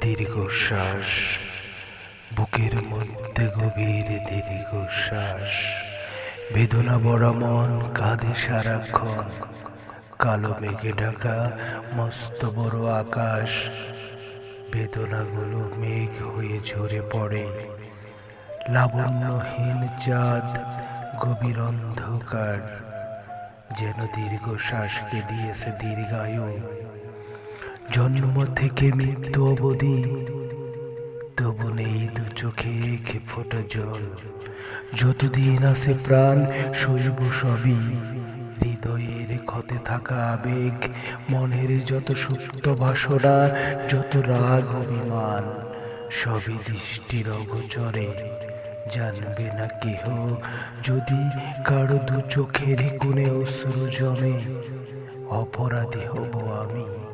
দীর্ঘশ্বাস, বুকের মধ্যে গভীর দীর্ঘশ্বাস বেদনা বড় মন কাঁধে সারাক্ষণ, কালো মেঘে ঢাকা মস্ত বড় আকাশ, বেদনাগুলো মেঘ হয়ে ঝরে পড়ে। লাবণ্যহীন চাঁদ, গভীর অন্ধকার, যেন দীর্ঘশ্বাসকে দিয়েছে দীর্ঘায়ু। জন্ম থেকে মৃত্যু অবধি তবু নেই দু চোখে একে ফোটা জল। যতদিন আছে প্রাণ শৈব সবই। হৃদয়ের ক্ষতে থাকা আবেগ, মনের যত সুপ্ত বাসনা, যত রাগ অভিমান, সবই দৃষ্টির অগোচরে। জানবে না কেহ যদি কারও দু চোখের কোণে অশ্রু জমে, অপরাধী হব আমি।